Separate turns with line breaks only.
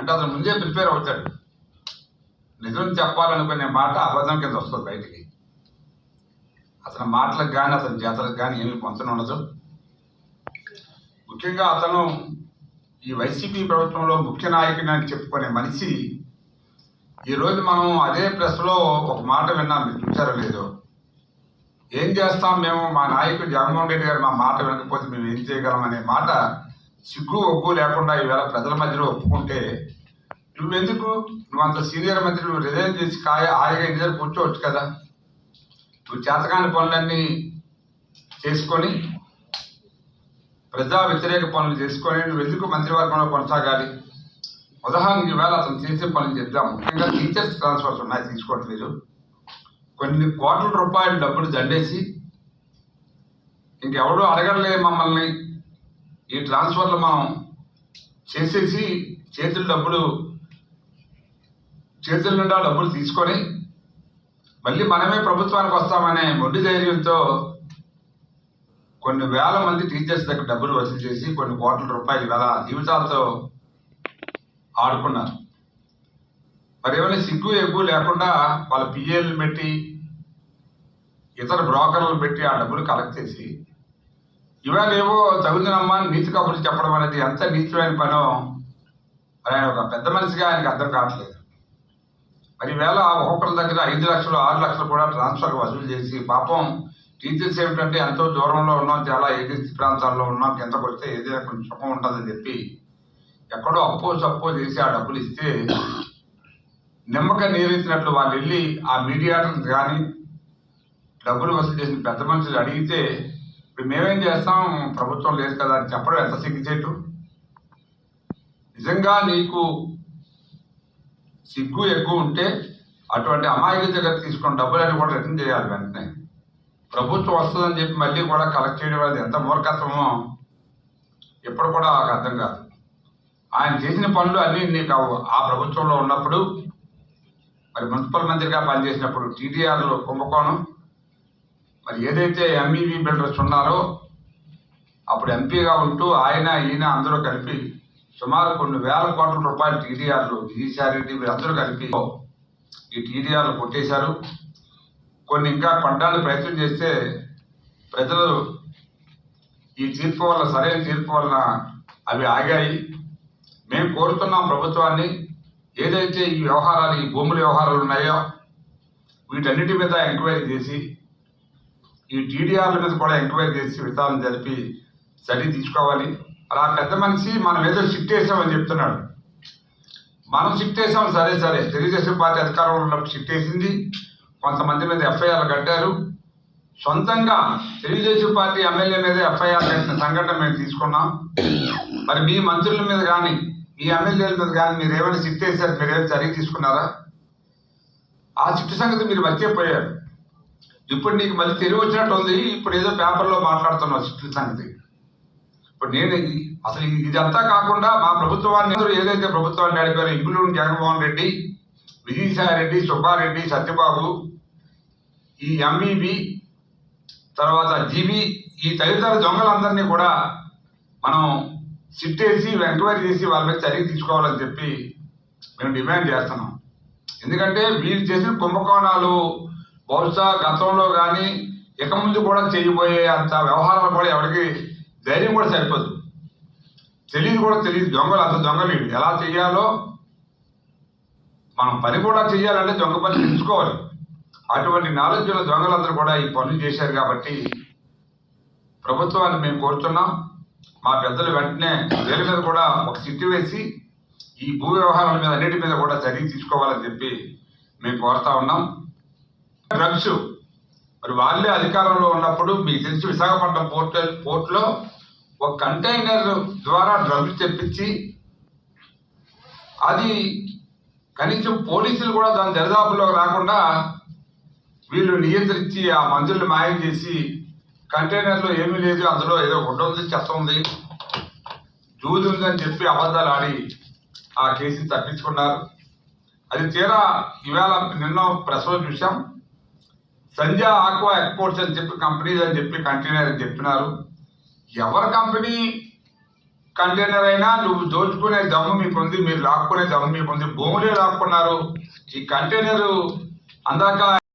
అంటే అతను ముందే ప్రిపేర్ అవుతాడు. నిజం చెప్పాలనుకునే మాట అబద్ధం కింద వస్తుంది బయటికి. అతని మాటలకు కానీ అతని జాతలకు కానీ ఏమి పొంతన ఉండదు. ముఖ్యంగా అతను ఈ వైసీపీ ప్రభుత్వంలో ముఖ్య నాయకుని అని చెప్పుకునే మనిషి ఈరోజు మనం అదే ప్రెస్లో ఒక మాట విన్నాం. మీరు చూసారో లేదో? ఏం చేస్తాం మేము? మా నాయకుడు జగన్మోహన్ రెడ్డి గారు మా మాట వినకపోతే మేము ఏం చేయగలం అనే మాట సిగ్గు ఒగ్గు లేకుండా ఈవేళ ప్రజల మధ్యలో ఒప్పుకుంటే నువ్వెందుకు? నువ్వు అంత సీనియర్ మంత్రి నువ్వు రిజైన్ చేసి కాయ హాయిగా ఇంటి దగ్గర కూర్చోవచ్చు కదా. నువ్వు చేతకాని పనులన్నీ చేసుకొని ప్రజా వ్యతిరేక పనులు చేసుకొని నువ్వు ఎందుకు మంత్రివర్గంలో కొనసాగాలి? ఉదాహరణకి ఈవేళ అతను చేసే పనులు చెప్దాం. ముఖ్యంగా టీచర్స్ ట్రాన్స్ఫర్స్ ఉన్నాయి తీసుకోండి మీరు. కొన్ని కోట్ల రూపాయల డబ్బులు దండేసి ఇంకెవడూ అడగలే మమ్మల్ని. ఈ ట్రాన్స్ఫర్లు మనం చేసేసి చేతులు డబ్బులు చేతుల నిండా డబ్బులు తీసుకొని మళ్ళీ మనమే ప్రభుత్వానికి వస్తామనే మొండి ధైర్యంతో కొన్ని వేల మంది టీచర్స్ దగ్గర డబ్బులు వసూలు చేసి కొన్ని కోట్ల రూపాయలు వేల జీవితాలతో ఆడుకున్నారు. మరి ఏమైనా సిగ్గు ఎగ్గు లేకుండా వాళ్ళ పిఏలు పెట్టి ఇతర బ్రోకర్లను పెట్టి ఆ డబ్బులు కలెక్ట్ చేసి ఇవాళ చదువుతున్నామ్మా నీతి కబుర్లు చెప్పడం అనేది ఎంత నీచమైన పనో మరి ఆయన ఒక పెద్ద మనిషిగా ఆయనకు అర్థం కావట్లేదు. మరి వేళ ఒక్కొక్కరి దగ్గర ఐదు లక్షలు ఆరు లక్షలు కూడా ట్రాన్స్ఫర్ వసూలు చేసి పాపం టీచర్స్ ఏమిటంటే ఎంతో దూరంలో ఉన్నాం చాలా ఏజెన్సీ ప్రాంతాల్లో ఉన్నాం కిందకు వస్తే ఏదైనా కొంచెం సుఖం ఉంటుందని చెప్పి ఎక్కడో అప్పో సప్పో చేసి ఆ డబ్బులు ఇస్తే నిమ్మక నీరెత్తినట్లు వాళ్ళు వెళ్ళి ఆ మీడియాటర్స్ కానీ డబ్బులు వసూలు చేసిన పెద్ద మనుషులు అడిగితే ఇప్పుడు మేమేం చేస్తాం? ప్రభుత్వం లేదు కదా అని చెప్పడం ఎంత సిగ్గుచేటు? నిజంగా నీకు సిగ్గు ఎక్కువ ఉంటే అటువంటి అమాయకుల దగ్గర తీసుకున్న డబ్బులని కూడా రిటర్న్ చేయాలి వెంటనే. ప్రభుత్వం వస్తుందని చెప్పి మళ్ళీ కూడా కలెక్ట్ చేయడం అనేది ఎంత మూర్ఖత్వమో ఎప్పుడు కూడా నాకు అర్థం కాదు. ఆయన చేసిన పనులు అన్నీ నీకు ఆ ప్రభుత్వంలో ఉన్నప్పుడు మరి మున్సిపల్ మంత్రిగా పనిచేసినప్పుడు టీడీఆర్లో కుంభకోణం మరి ఏదైతే ఎంఈవి బిల్డర్స్ ఉన్నారో అప్పుడు ఎంపీగా ఉంటూ ఆయన ఈయన అందరూ కలిపి సుమారు కొన్ని వేల కోట్ల రూపాయలు టీడీఆర్లు విజయసాయిరెడ్డి అందరూ కలిపి ఈ టీడీఆర్లు కొట్టేశారు. కొన్ని ఇంకా కొనడానికి ప్రయత్నం చేస్తే ప్రజలు ఈ తీర్పు వల్ల సరైన తీర్పు వలన అవి ఆగాయి. మేము కోరుతున్నాం ప్రభుత్వాన్ని ఏదైతే ఈ వ్యవహారాలు ఈ భూముల వ్యవహారాలు ఉన్నాయో వీటన్నిటి మీద ఎంక్వైరీ చేసి ఈ టీడీఆర్ల మీద కూడా ఎంక్వైరీ చేసి విచారణ జరిపి చర్య తీసుకోవాలి. అలా పెద్ద మనిషి మనం ఏదో షిఫ్ట్ వేసామని చెప్తున్నాడు. మనం షిఫ్ట్ వేసాం సరే సరే. తెలుగుదేశం పార్టీ అధికారంలో ఉన్నప్పుడు షిఫ్ట్ వేసింది కొంతమంది మీద ఎఫ్ఐఆర్లు కట్టారు. సొంతంగా తెలుగుదేశం పార్టీ ఎమ్మెల్యే మీద ఎఫ్ఐఆర్ కట్టిన సంఘటన మేము తీసుకున్నాం. మరి మీ మంత్రుల మీద కానీ మీ ఎమ్మెల్యేల మీద కానీ మీరు ఏమైనా షిఫ్ట్ వేశారు మీరు ఏమైనా చర్య తీసుకున్నారా? ఆ షిఫ్ట్ సంగతి మీరు మర్చిపోయారు. ఇప్పుడు నీకు మళ్ళీ తెలివి వచ్చినట్టు ఉంది. ఇప్పుడు ఏదో పేపర్లో మాట్లాడుతున్నావు షిఫ్ట్ సంగతి. ఇప్పుడు నేను ఇది- అసలు ఇది- ఇదంతా కాకుండా మా ప్రభుత్వాన్ని ఏదైతే ప్రభుత్వాన్ని నడిపారో ఇంగులూరు జగన్మోహన్ రెడ్డి విజయసాయి రెడ్డి సుబ్బారెడ్డి సత్యబాబు ఈ ఎంఈబి తర్వాత జీబీ ఈ తదితర దొంగలందరినీ కూడా మనం సిట్టేసి వేసి ఎంక్వైరీ చేసి వాళ్ళ మీద చర్య తీసుకోవాలని చెప్పి మేము డిమాండ్ చేస్తున్నాం. ఎందుకంటే వీళ్ళు చేసిన కుంభకోణాలు బహుశా గతంలో కానీ ఇక ముందు కూడా చేయబోయే అంత వ్యవహారాలు కూడా ఎవరికి ధైర్యం కూడా సరిపోదు. తెలియదు కూడా తెలియదు దొంగలు అంత దొంగలు ఎలా చేయాలో మనం పని కూడా చేయాలంటే దొంగ పని తెలుసుకోవాలి. అటువంటి నాలెడ్జ్ ఉన్న దొంగలందరూ కూడా ఈ పనులు చేశారు కాబట్టి ప్రభుత్వాన్ని మేము కోరుతున్నాం. మా పెద్దలు వెంటనే వీళ్ళ మీద కూడా ఒక సిట్టు వేసి ఈ భూ వ్యవహారాల మీద అన్నిటి మీద కూడా చర్య తీసుకోవాలని చెప్పి మేము కోరుతా ఉన్నాం. డ్రగ్స్ మరి వాళ్ళే అధికారంలో ఉన్నప్పుడు మీకు తెలిసి విశాఖపట్నం పోర్ట్ పోర్ట్లో ఒక కంటైనర్ ద్వారా డ్రగ్స్ తెప్పించి అది కనీసం పోలీసులు కూడా దాని దరిదాపుల్లో రాకుండా వీళ్ళు నియంత్రించి ఆ మందుల్ని మాయం చేసి కంటైనర్లో ఏమీ లేదు అందులో ఏదో గుడ్డ ఉంది చెత్త ఉంది దూది ఉందని చెప్పి అబద్ధాలు ఆడి ఆ కేసుని తప్పించుకున్నారు. అది తీరా ఇవాళ నిన్న ప్రెస్లో చూసాం సంధ్య ఆక్వా ఎక్స్పోర్ట్స్ అని చెప్పి కంపెనీస్ అని చెప్పి కంటైనర్ అని చెప్పినారు. ఎవరి కంపెనీ కంటైనర్ అయినా నువ్వు దోచుకునే దమ్ము మీకుంది మీరు లాక్కునే దమ్ము మీకుంది భూములే లాక్కున్నారు. ఈ కంటైనర్ అందాక